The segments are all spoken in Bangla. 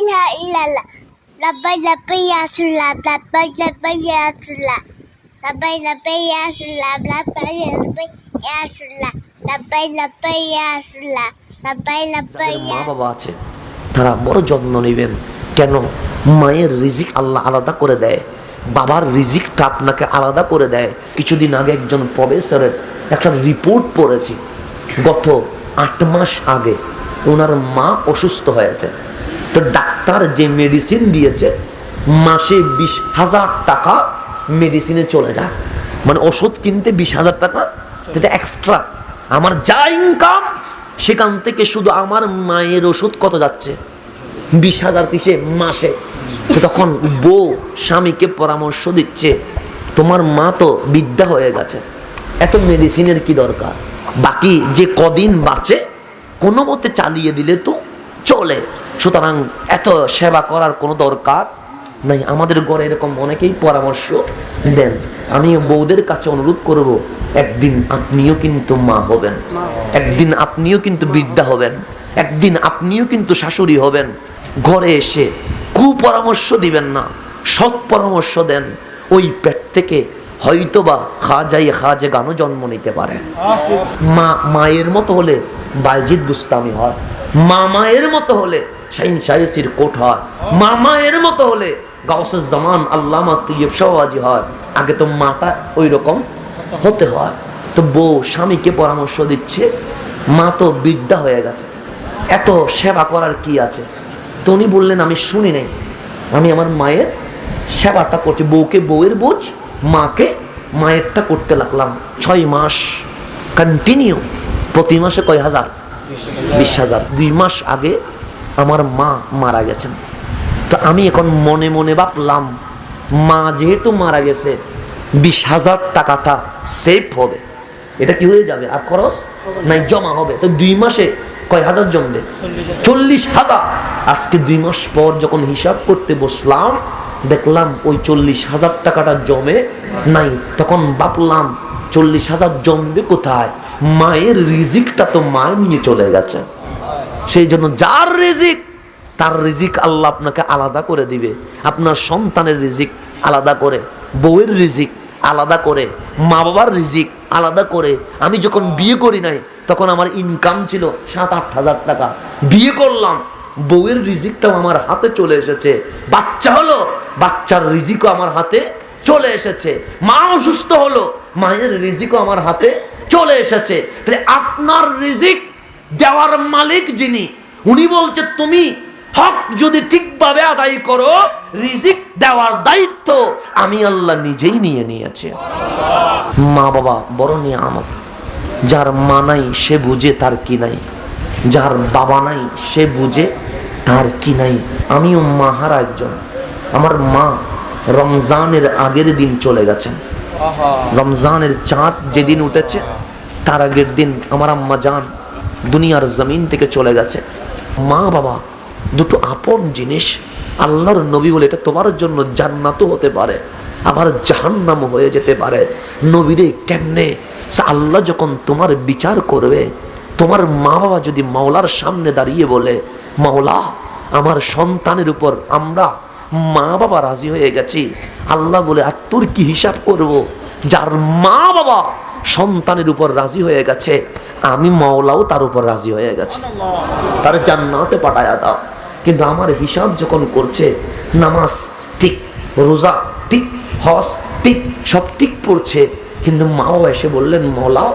ইলাহা ইল্লাল্লাহ লাব্বাই লাব্বাই ইয়া রাসূলুল্লাহ লাব্বাই লাব্বাই ইয়া রাসূলুল্লাহ লাব্বাই লাব্বাই ইয়া রাসূলুল্লাহ লাব্বাই লাব্বাই ইয়া রাসূলুল্লাহ লাব্বাই লাব্বাই ইয়া রাসূলুল্লাহ লাব্বাই লাব্বাই যাদের মা বাবা আছে তারা বড় যত্ন নেবেন। কেন? মায়ের রিজিক আল্লাহ আলাদা করে দেয়। বাবার রিজিকটা আপনাকে আলাদা করে দেয়। কিছুদিন আগে একজন প্রফেসরের একটা রিপোর্ট পড়েছি। গত আট মাস আগে ওনার মা অসুস্থ হয়েছে। তো ডাক্তার যে মেডিসিন দিয়েছে, মাসে বিশ হাজার টাকা মেডিসিনে চলে যায়। মানে ওষুধ কিনতে বিশ হাজার টাকা, সেটা এক্সট্রা আমার যা ইনকাম সেখান থেকে শুধু আমার মায়ের ওষুধ কত যাচ্ছে? বিশ হাজার পিসে মাসে। তখন বউ স্বামীকে পরামর্শ দিচ্ছে, তোমার মা তো বিদ্যা হয়ে গেছে, এত মেডিসিনের কি দরকার? বাকি যে কদিন বাঁচে কোনো মতে চালিয়ে দিলে তো চলে। সুতরাং এত সেবা করার কোনো দরকার নাই। আমাদের ঘরে এরকম অনেকেই পরামর্শ দেন। আমি বউদের কাছে অনুরোধ করব, একদিন আপনিও কিন্তু মা হবেন। একদিন আপনিও কিন্তু বৃদ্ধা হবেন। একদিন আপনিও কিন্তু শাশুড়ি হবেন। ঘরে এসে কুপরামর্শ দিবেন না, সৎ পরামর্শ দেন। ওই পেট থেকে হয়তোবা খাজাই খাজে গানও জন্ম নিতে পারে। মা, মায়ের মতো হলে বালজিৎ বুস্তামি হয়। মা, মায়ের মতো হলে শাইন শাইসির কোট হয়। মা মায়ের মতো হলে গাউসের জামান আল্লামা তুইব সওয়াজি হয়। আগে তো মাটা ওই রকম হতে হয়। তো বউ স্বামীকে পরামর্শ দিচ্ছে, মা তো বিদ্যা হয়ে গেছে। এত সেবা করার কি আছে? তো উনি বললেন, আমি শুনি নাই। আমি আমার মায়ের সেবাটা করছি। বউকে বউয়ের বোঝ, মাকে মায়েরটা করতে লাগলাম। ছয় মাস কন্টিনিউ প্রতি মাসে কয় হাজার? বিশ হাজার। দুই মাস আগে আমার মা মারা গেছেন। তো আমি এখন মনে মনে ভাবলাম মা যেহেতু মারা গেছে বিশ হাজার টাকাটা সেভ হবে। এটা কি হয়ে যাবে? আর খরচ? নাই জমা হবে। তো দুই মাসে কয় হাজার জমবে? চল্লিশ হাজার। আজকে দুই মাস পর যখন হিসাব করতে বসলাম দেখলাম ওই চল্লিশ হাজার টাকাটা জমে নাই। তখন ভাবলাম চল্লিশ হাজার জমবে কোথায়? মায়ের রিজিকটা তো মায়ের নিয়ে চলে গেছে। সেই জন্য যার রিজিক, তার রিজিক আল্লাহ আপনাকে আলাদা করে দিবে। আপনার সন্তানের রিজিক আলাদা করে, বউয়ের রিজিক আলাদা করে মা বাবার রিজিক আলাদা করে। আমি যখন বিয়ে করি নাই, তখন আমার ইনকাম ছিল সাত আট হাজার টাকা। বিয়ে করলাম, বউয়ের রিজিকটাও আমার হাতে চলে এসেছে। বাচ্চা হলো, বাচ্চার রিজিকও আমার হাতে চলে এসেছে। মা অসুস্থ হলো, মায়ের রিজিকও আমার হাতে চলে এসেছে। তাহলে আপনার রিজিক দেওয়ার মালিক যিনি উনি বলছে তুমি হক যদি ঠিকভাবে আদায় করো রিজিক দেওয়ার দায়িত্ব আমি আল্লাহ নিজেই নিয়ে নিয়েছে। মা বাবা বড় নিয়ামত। যার মা নাই সে বুঝে তার কি নাই। যার বাবা নাই সে বুঝে তার কি নাই। আমিও মাহারা একজন। আমার মা রমজানের আগের দিন চলে গেছেন। রমজানের চাঁদ যেদিন উঠেছে তার আগের দিন আমার আম্মা জান দুনিয়ার জমিন থেকে চলে গেছে। মা, বাবা, দুটো আপন জিনিস আল্লাহর নবী বলে এটা তোমার জন্য জান্নাতও হতে পারে, আবার জাহান্নাম হয়ে যেতে পারে। নবীরে কেমনে? আল্লাহ যখন তোমার বিচার করবে, তোমার মা, বাবা যদি মাওলার সামনে দাঁড়িয়ে বলে, মাওলা, আমার সন্তানের উপর আমরা মা, বাবা রাজি হয়ে গেছি। আল্লাহ বলে, আর তোর কি হিসাব করব? যার মা, বাবা সন্তানের উপর রাজি হয়ে গেছে। আমি মাওলাও তার উপর রাজি হয়ে গেছে। তার জান্নাতে পাঠায়া দাও। কিন্তু আমার হিসাব যখন করছে, নামাজ ঠিক, রোজা ঠিক হস ঠিক, সব ঠিক পড়ছে। কিন্তু মা বাবা এসে বললেন মৌলা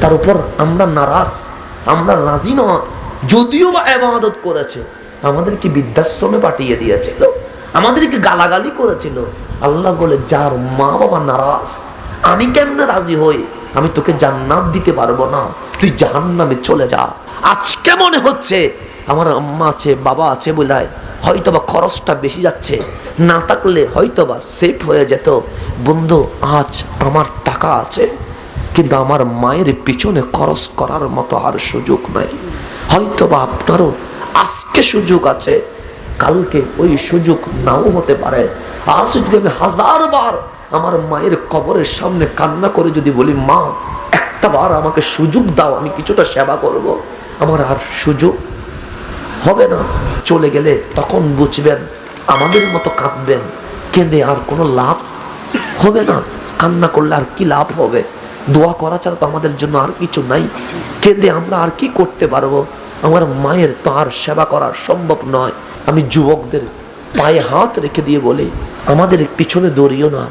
তার উপর আমরা নারাজ, আমরা রাজি নয় যদিও বা এবাদত করেছে, আমাদেরকে বৃদ্ধাশ্রমে পাঠিয়ে দিয়েছিল, আমাদেরকে গালাগালি করেছিল। আল্লাহ বলে, যার মা বাবা নারাজ আমি কেমনে রাজি হই? আমি তোকে জান্নাত দিতে পারব না। তুই জাহান্নামে চলে যা। আজকে মনে হচ্ছে আমার আম্মা আছে, বাবা আছে বলায় হয়তোবা খরচটা বেশি যাচ্ছে। না থাকলে হয়তোবা সেফ হয়ে যেত। বন্ধু, আজ আমার টাকা আছে, কিন্তু আমার মায়ের পিছনে খরচ করার মতো আর সুযোগ নাই। হয়তোবা আপনারও আজকে সুযোগ আছে, কালকে ওই সুযোগ নাও হতে পারে। আজ যদি আমি হাজার বার আমার মায়ের কবরের সামনে কান্না করে যদি বলি, মা, একটা বার আমাকে সুযোগ দাও, আমি কিছুটা সেবা করব। আমার আর সুযোগ হবে না। চলে গেলে তখন বুঝবেন, আমাদের মতো কাঁদবেন, কেঁদে আর কোনো লাভ হবে না। কান্না করলে আর কি লাভ হবে? দোয়া করা ছাড়া তো আমাদের জন্য আর কিছু নাই। কেঁদে আমরা আর কি করতে পারব? আমার মায়ের তো আর সেবা করা সম্ভব নয়। আমি যুবকদের পায়ে হাত রেখে দিয়ে বলি, আমাদের পিছনে দৌড়িও না।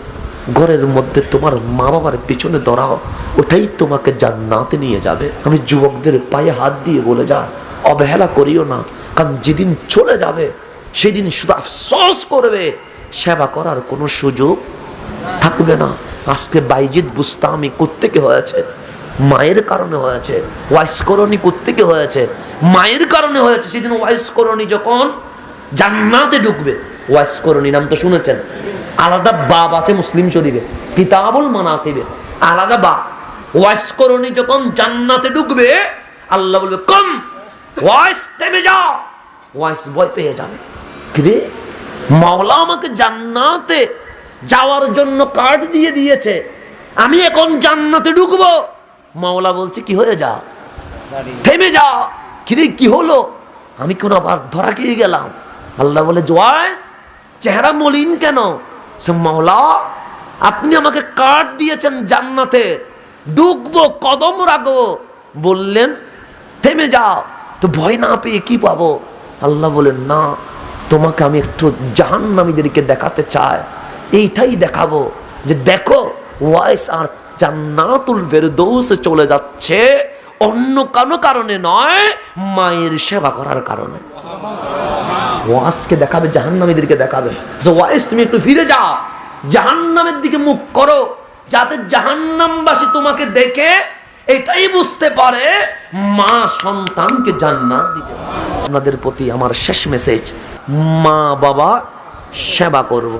ঘরের মধ্যে তোমার মা বাবার পিছনে দৌড়াও, ওটাই তোমাকে জান্নাতে নিয়ে যাবে। আমি যুবকদের পায়ে হাত দিয়ে বলে যা, অবহেলা করিও না, কারণ যেদিন চলে যাবে, সেদিন শুধু আফসোস করবে। সেবা করার কোনো সুযোগ থাকবে না। আজকে বাইজিৎ বুস্তামি কোত্থেকে হয়েছে? মায়ের কারণে হয়েছে। ওয়াইসকরণী কোত্থেকে হয়েছে? মায়ের কারণে হয়েছে। সেদিন ওয়াইসকরণী যখন জান্নাতে ঢুকবে ওয়াইসকরণী নাম তো শুনেছেন। আলাদা বাপ আছে মুসলিম শরীরে, কিতাবুল মানাতিবে আলাদা বাপ। ওয়াইসকরণী যখন জান্নাতে ঢুকবে, আল্লাহ বলবে, কম ওয়াইস থেমে যাও। ওয়াইস ভয় পেয়ে যাবে। কিরে মাওলা আমাকে জান্নাতে যাওয়ার জন্য কার্ড দিয়ে দিয়েছে। আমি এখন জান্নাতে ঢুকবো। মাওলা বলছে, কি হয়ে যা থেমে যা কিরে কি হলো? আমি কোন আবার ধরা খেয়ে গেলাম। আল্লাহ বলে জয়েস চেহারা মলিন কেন? সে মাওলা, আপনি আমাকে কার্ড দিয়েছেন জান্নাতে। ঢুকবো কদম রাখব। বললেন, থেমে যাও, তো ভয় না পেয়ে কি পাবো? আল্লাহ বলেন, না, তোমাকে আমি একটু জাহান্নামীদেরকে দেখাতে চাই। এইটাই দেখাবো যে দেখো, ওয়াইস আর জান্নাতুল ফেরদৌসে চলে যাচ্ছে অন্য কোনো কারণে নয়, মায়ের সেবা করার কারণে। ওয়াসকে দেখাবে, জাহান্নামীদেরকে দেখাবে। ওয়াইস, তুমি একটু ফিরে যাও। জাহান্নামের দিকে মুখ করো, যাতে জাহান্নামবাসী তোমাকে দেখে এটাই বুঝতে পারে, মা সন্তানকে জান্নাত দিতে আপনাদের প্রতি আমার শেষ মেসেজ মা বাবা সেবা করব